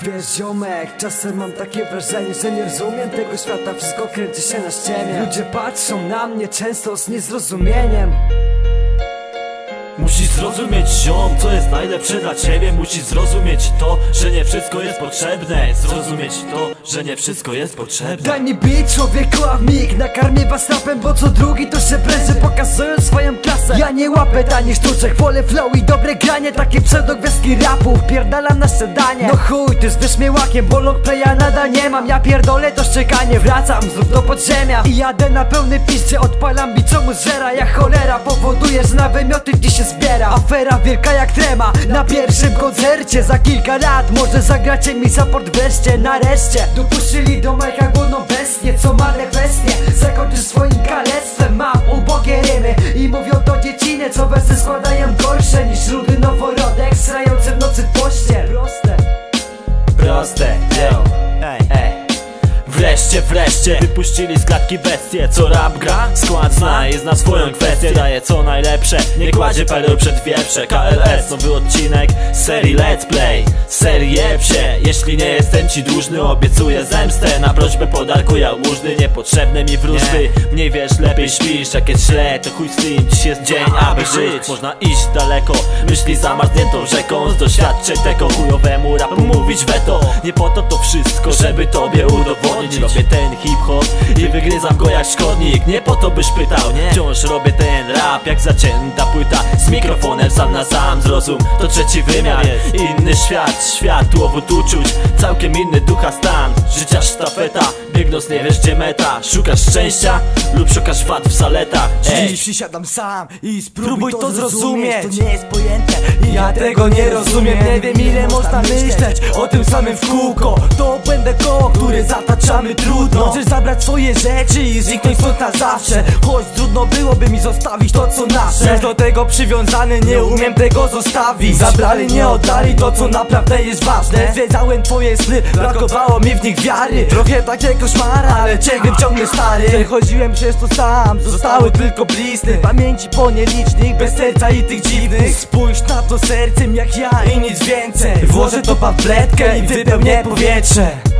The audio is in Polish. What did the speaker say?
Wiesz ziomek, czasem mam takie wrażenie, że nie rozumiem tego świata Wszystko kręci się na ściemie Ludzie patrzą na mnie często z niezrozumieniem Musisz zrozumieć ziom, co jest najlepsze dla ciebie. Musisz zrozumieć to, że nie wszystko jest potrzebne. Zrozumieć to, że nie wszystko jest potrzebne. Daj mi beat człowieku, a mig nakarmię was rapem Bo co drugi to się prezy, pokazują swoją klasę. Ja nie łapę tanich sztuczek, wolę flow i dobre granie. Takie pseudogwiazdki rapu, wpierdalam na sedanie No chuj, ty z wyśmiełakiem, bo long playa nadal nie mam. Ja pierdolę to szczekanie, wracam znów do podziemia. I jadę na pełny piszcie, odpalam bicomu zera Jak cholera powoduje, że na wymioty dziś się zbiera Afera wielka jak trema, na pierwszym koncercie Za kilka lat może zagracie mi support wreszcie Nareszcie. Dopuścili do majka głodną bestię Co marne kwestie, zakończysz swoim kalectwem Mam ubogie rymy. I mówią to dzieciny Co wersy składają gorsze niż rudy noworodek Srający w nocy w poście. Proste. Proste, yo, ej, ej. Wreszcie, wreszcie wypuścili z klatki bestie Co rap gra? Skład zna i zna swoją kwestię Daje co najlepsze, nie kładzie perły przed wieprze. KLS, nowy odcinek serii Let's Play. Serii Jepsie, jeśli nie jestem ci dłużny Obiecuję zemstę. Na prośbę podarku jałmużny Niepotrzebne mi wróżby, mniej wiesz, lepiej śpisz Jak jest źle, to chuj z tym, dziś jest dzień, aby żyć. Można iść daleko, myśli zamarzniętą rzeką. Z doświadczeń tego chujowemu rapu. Mówić weto. Nie po to to wszystko, żeby tobie udowodnić. Robię ten hip-hop i wygryzam go jak szkodnik Nie po to byś pytał, nie? Wciąż robię ten rap jak zacięta płyta. Z mikrofonem sam na sam zrozum To trzeci wymiar, inny świat Światłowód uczuć, całkiem inny ducha stan. Życia sztafeta, biegnąc nie wiesz gdzie meta. Szukasz szczęścia lub szukasz wad w zaletach Ej, Dziś przysiadam sam i spróbuj Próbuj to, to zrozumieć. To nie jest pojęte i ja tego nie rozumiem. Nie wiem ile można myśleć o tym samym w kółko. To będę koło, które zataczamy trudno. Chcesz zabrać swoje rzeczy i zniknąć stąd na zawsze. Choć trudno byłoby mi zostawić to co nasze. Też do tego przywiązany, nie umiem tego zostawić. Zabrali, nie oddali to co naprawdę jest ważne. Zwiedzałem twoje sny, brakowało mi w nich wiary. Trochę takie koszmary, ale ciągle wciągnę stary. Przechodziłem przez to sam, zostały tylko blizny. Pamięci po nielicznych, bez serca i tych dziwnych. Spójrz na to sercem jak ja i nic więcej. Włożę to pamfletkę i wypełnię powietrze